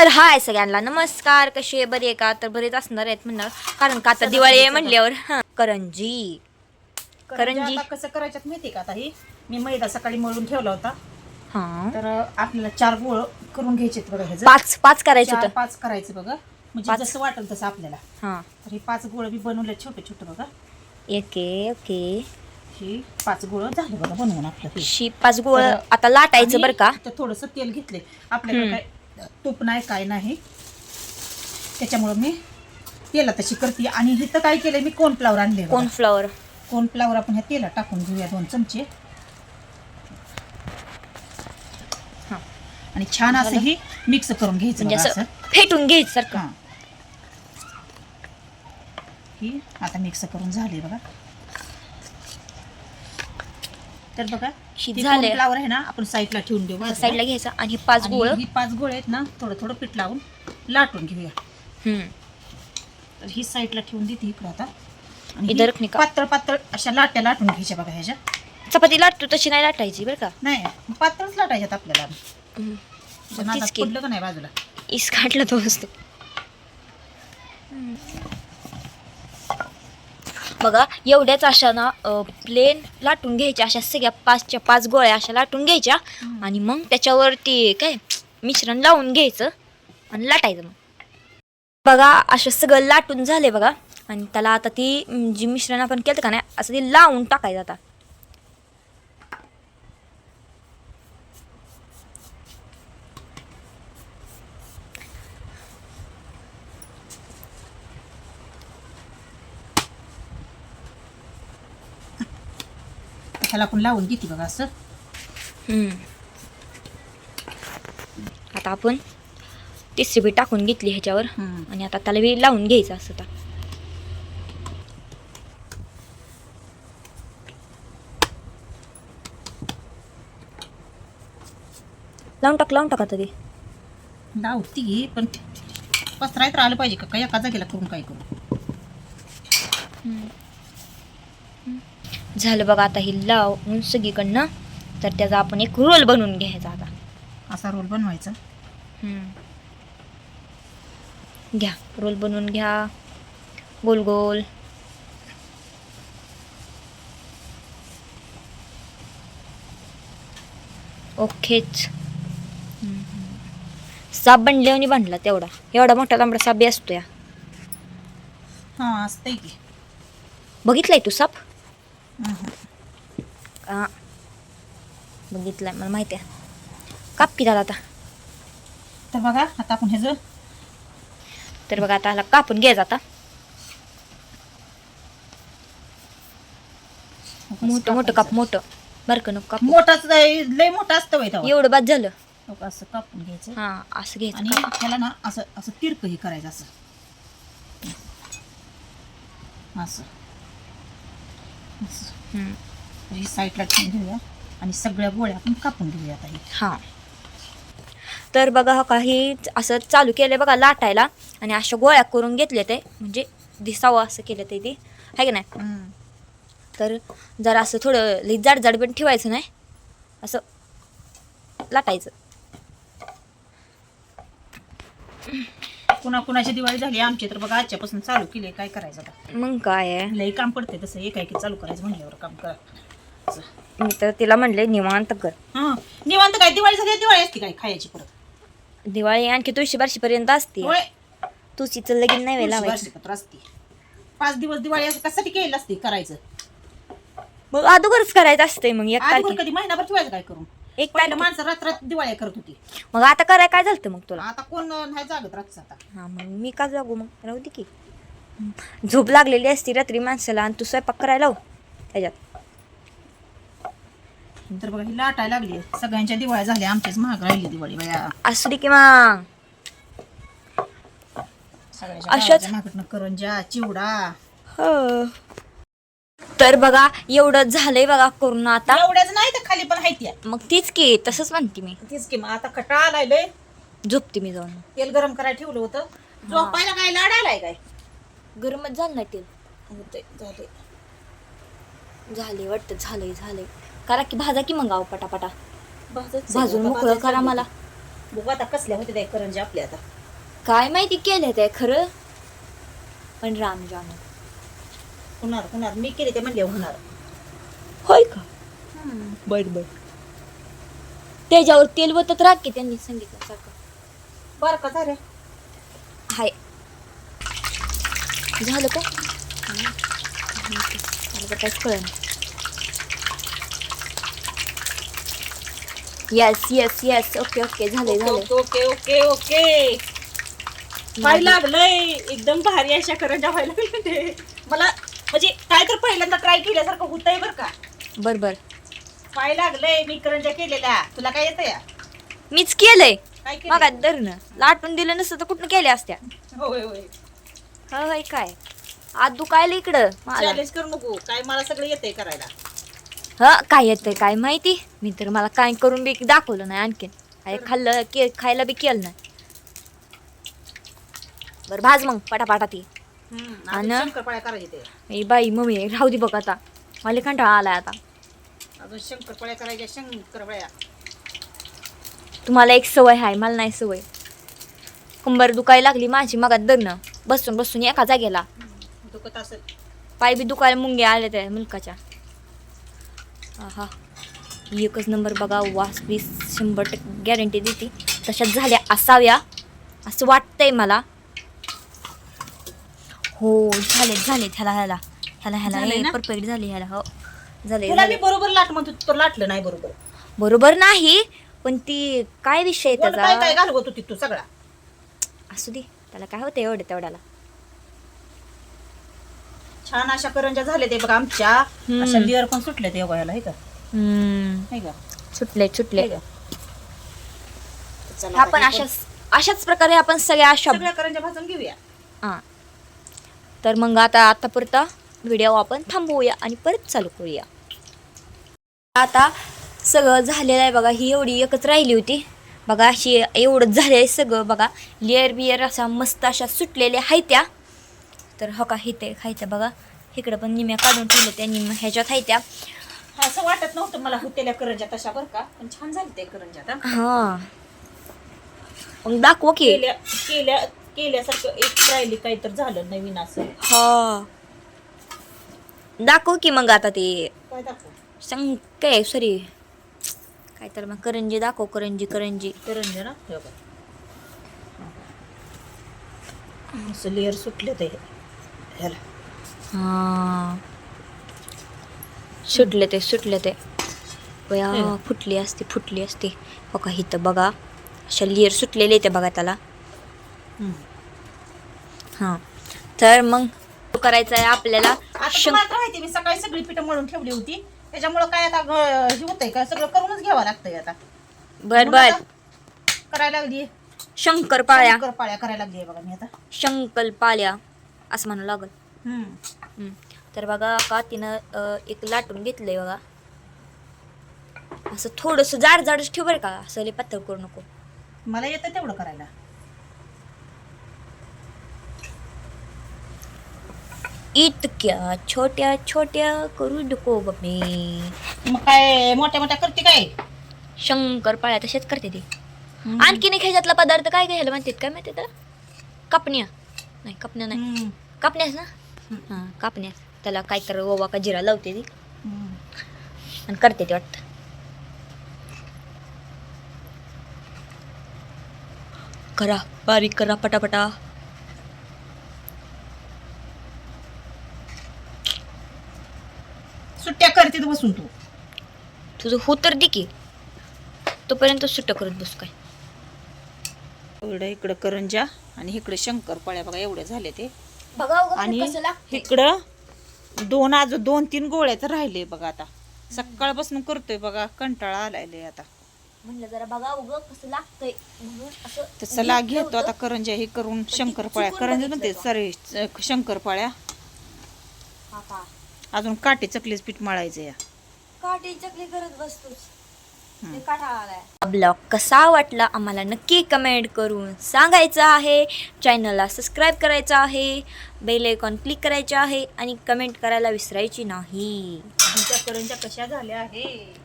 तर हाय सगळ्यांना. नमस्कार कसे बरे आहे का? तर बरेच असणार आहेत म्हणणार कारण का आता दिवाळी आहे म्हणल्यावर हं, करंजी. करंजी. आता कसं करायच्यात माहिती का आता ही मी मैदा सकाळी मळून ठेवला होता. हा. तर आपल्याला चार गोळ करून घ्यायचे बघा ह्याचं पाच पाच करायचं चार होतं पाच करायचे बघा. म्हणजे पाच. जसं वाटेल तसं आपल्याला. हा. तर हे पाच गोळ मी बनवले छोटे छोटे बघा. Okay okay. हे पाच गोळ झाले बघा बनवून आपलं. हे. शी पाच गोळ तर- आता लाटायचं बरं का? थोडंसं तेल घेतले आपल्याकडे. काय तूप नाही काय नाही. त्याच्यामुळं मी तेला तशी करते. आणि इथं काय केलंय मी कॉर्नफ्लावर आणले. कॉर्नफ्लॉवर कॉर्नफ्लावर आपण ह्या तेलात टाकून घेऊया दोन चमचे. हा. आणि छान असं? ही मिक्स करून घ्यायचं म्हणजे असं फेटून घ्यायचं सारखं हा. ही आता मिक्स करून झाले बघा. तर बघा झाले. कॉर्नफ्लावर आहे ना आपण साईडला ठेवून देऊ. साईडला घ्यायचं. आणि पाच गोळ. ही पाच गोळे आहेत ना थोडं थोडं पीठ लावून लाटून घेऊया. तर ही साईडला ठेवून देते इकडं आता. आणि इधर? पातळ पातळ अशा लाट्या लाटून घ्यायच्या बघा ह्याच्या. चपाती लाटतो तशी नाही लाटायची बरं का? नाही पातळच लाटायच्यात आपल्याला. पडलं का नाही बाजूला? इस काढला तो असतो. बघा एवढ्याच अशा ना प्लेन लाटून घ्यायच्या अशा सगळ्या पाचच्या पाच गोळ्या अशा लाटून घ्यायच्या. आणि मग त्याच्यावरती काय मिश्रण लावून घ्यायचं आणि लाटायचं मग. बघा असं सगळं लाटून झाले बघा. आणि त्याला आता ती जी मिश्रण आपण केलं का नाही असं ती लावून टाकायचं आता. ह्याला आपण लावून देते बघा असं. आता आपण तिसरी बी टाकून घेतली ह्याच्यावर हम्म. आणि आता त्याला बी लावून घ्यायचं असं आता. लावून टाक लावून टाका तरी लावती पण पसरायत राहिलं पाहिजे का? काय एका जागेला करून काय करू? झालं बघा आता ही लावून सगळीकडनं. तर त्याचा आपण एक रोल बनवून घ्यायचा आता. असा रोल बनवायचा. घ्या रोल बनवून घ्या. गोल गोल. ओकेच. साप बनल्याने बांधला तेवढा. एवढा मोठा लांबडा साप बी असतो या हां असतंय की. बघितलाय तू साप? हा बघितलाय मला माहिती आहे. काप की दादा आता. तर बघा आता आपण ह्याचं तर बघा आता ह्याला कापून घ्यायचं आता. मोठं मोठं काप मोठं. बारकं नको काप. मोठाच लय मोठा असतं बाई तेव्हा. एवढं बाद झालं. का, असं कापून घ्यायचं. हा असं घ्यायचं आणि काप. ह्याला ना असं असं तिरक हे करायचं असं. असं. ही साईडला ठेवून घेऊया. आणि सगळ्या गोळ्या आपण कापून घेऊया आता हे. तर बघा हो काही असं चालू केलं बघा लाटायला. आणि अशा गोळ्या करून घेतल्या ते. म्हणजे दिसावं असं केलं ते ती आहे की नाही? तर जरा असं थोडं लई जाड जाड पण ठेवायचं नाही. असं लाटायचं. कुणा कुणाची दिवाळी झाली आमची तर बघा आजच्यापासून चालू केली काय करायचं आता? मग काय आहे? लई काम पडते तसं एका एकी चालू करायचं म्हणल्यावर काम करा. मी तर तिला म्हणले निवांत कर. हा निवांत काय? दिवाळी झाली दिवाळी असते काय खायची परत? दिवाळी आणखी तुळशी बारशीपर्यंत असते. होय. तुळशीचं लगीन नाही वेळ लावायचं. वर्षपत्र असते. पाच दिवस दिवाळी असं कशासाठी केलं असते करायचं? मग अगोदरच करायचं असतंय मग एक तारखे कधी महिनाभर ठेवायचं काय करून? एक पहिलं तारखे माणसं रात्र दिवाळी करत होती. मग आता कराय काय झालं मग तुला? आता कोण नाही जागत रातचं आता. हा मग मी का जागू मग? राहू दे की. झोप लागलेली असती रात्री माणसाला आणि तू स्वयंपाक करायला लाव त्याच्यात. तर बघा ही लाटायला लागली. सगळ्यांच्या दिवाळी झाल्या. आमचीच महाग राहिली दिवाळी बया. असू दे की मग. सगळ्याच्या अशाच- गावाच्या मागटनं करंजा चिवडा. हो. तर बघा एवढं झालंय बघा करून आता. खाली पण हायती मग तीच की तसंच म्हणते मी. तीच की मग आता कटाळा आलाय लय. झोपते मी जाऊन. तेल गरम करायला ठेवलं होतं. झोपायला काय लाड आलाय काय? गरमच झालं नाही तेल. होतंय, झालंय. झाले वाटतं झालंय झालंय. करा की भाजा की मग आहो पटापटा. भाजून मोकळं करा आहे. मला. बघू आता कसल्या होते त्या करंजा आपल्या आता. काय माहिती केलं ते खरं? पण राम जाम होणार होणार. मी केले ते म्हणले होणार. होय का? बर बर. त्याच्यावर तेल वतत राख की त्यांनी सांगितलं सारखं. बरं का झालं. हाय. झालं का? मला तर काहीच कळलं yes yes yes okay okay झालंय झालंय. ओके ओके ओके ओके काय लागलंय. एकदम भारी अशा करंजा व्हायला ते. मला म्हणजे काय तर पहिल्यांदा ट्राय केल्यासारखं होतंय बरं का. बर बर. काय लागलंय मी करंजा तुला काय येतं या मीच केलंय. काय मग केलं धरणं. लाटून दिलं नसतं तर कुठं केल्या असत्या? होय होय. होय होय काय? आज दुखायला इकडं मला. चॅलेंज करू नको. काय मला सगळं येतंय करायला. हा काय येतंय काय माहिती? मी तर मला काय करून बी दाखवलं नाही आणखीन. काय खाल्लं के खायला बी केलं नाही. बरं भाज मग पटापटा ती हम्म, आणि? अजून शंकरपाळ्या करायचे ते ए बाई मम्मी राहू दे बघ आता. मला कंटाळा आलाय आता. अजून शंकरपाळ्या करायच्या शंकरपाळ्या. तुम्हाला एक सवय आहे मला नाही सवय. कंबर दुखायला लागली माझी मगात धरणं बसून बसून एका जागेला. दुखत असेल. पाय बी दुखायला मुंगे आले त्या मुलकाच्या. हा एकच नंबर बघा वास बीस शंभर टक्के गॅरंटी देते. तशाच झाल्या असाव्या. असं वाटतंय मला. हो झाले झाले ह्याला ह्याला. ह्याला ह्याला? परफेक्ट झाले ह्याला हो. झाले. तुला मी झाले. बरोबर लाट म्हणतो लाटलं नाही बरोबर. बरोबर नाही पण ती काय विषय कोण काय काय त्याचा? घालवत होती तू सगळा? असू दे त्याला काय होतं एवढं तेवढ्याला. छान अशा करंजा झाल्या ते बघा आमच्या. हम्म. अशा पण सुटले ते वयाला हे का? हम्म, हे का? सुटले सुटले. हे? चला आपण आता हे अशाच अशाच प्रकारे आपण सगळ्या पण अशा सगळ्या करंजा भाजून घेऊया. हां. तर मग आता आतापुरता व्हिडिओ आपण थांबवूया आणि परत चालू करूया. आता सगळं झालेलं आहे बघा ही एवढी एकच राहिली होती. बघा अशी एवढंच झालं आहे सगळं बघा. लेअर बिअर असा मस्त अशा सुटलेल्या आहेत त्या. तर हो का हिते खायच्या बघा. इकडं पण निम्या काढून ठेवल्या त्या निम्या ह्याच्यात आहेत त्या. असं वाटत नव्हतं मला होतेल्या करंजा तशा बरं का पण छान झाले ते करंजा आता हां. मग दाखवा केल्या केल्या केल्यासारखं एक राहिली काही तर झालं नवीन असं. हा. दाखव की मग आता ते. काय दाखव? सांग काय सॉरी काय तर मग करंजी दाखव करंजी करंजी. करंजा ना? हे बघा. असं लेअर सुटले ते. ह्याला. हा. सुटले ते सुटले ते. फुटली असते फुटली असते. बघा इथं बघा. अशा लेअर सुटलेले ते बघा त्याला. हां. तर मग करायचं आहे आपल्याला आता शं- तुम्हाला तर माहिती मी सकाळी सगळी पिठं मळून ठेवली होती. त्याच्यामुळं काय आता ग- हे होतंय का? सगळं करूनच घ्यावं लागतंय आता. बर म्हणून बर. आता करायला लागली शंकरपाळ्या पाळ्या. करायला लागली बघा मी आता. शंकरपाळ्या असं म्हणू लागल. हम्म. हम्म. तर बघा का तिनं अ, एक लाटून घेतलंय बघा. असं थोडंसं जाड जाडच ठेव बरं का असं लय पातळ करू नको. मला येतं तेवढं करायला. इतक्या छोट्या छोट्या करू नको बे मग काय मोठ्या मोठ्या करते काय? शंकरपाळ्या तसेच करते ती. आणखीन एक ह्याच्यातला पदार्थ काय घ्यायला म्हणतात काय माहिती त्याला कापण्या. नाही कापण्या नाही. कापण्यास ना? हां कापण्यास. त्याला काय तर ओवा का जिरा लावते ती. आणि करते ते वाटतं. करा बारीक करा पटापटा सुट्ट्या करते तर बसून तू. तुझं हो तर दे की. तोपर्यंत सुट्ट करत बस काय. एवढं इकडं करंजा आणि इकडे शंकरपाळ्या बघा एवढे झाले ते. बघा आणि इकडं दोन अजून दोन तीन गोळ्या तर राहिले बघा आता. सकाळपासून करतोय बघा कंटाळा आलाय लय आता. म्हणलं जरा बघा उग कसं लागतंय. म्हणून असं तर चला घेतलं घेतो होतं. आता करंजा हे करून ती शंकरपाळ्या. चुकून करंजा बघितलं म्हणते सॉरी शंकरपाळ्या. हा. अजून काटे चकलीच पीठ मळायचं या काठी चकली करत बसतोच. हम्म. ब्लॉग कसा वाटला आम्हाला नक्की कमेंट करून सांगायचं आहे. चॅनलला सबस्क्राईब करायचं आहे. बेल आयकॉन क्लिक करायचे आहे आणि कमेंट करायला विसरायची नाही. आमच्या करंजा कशा झाल्या आहे?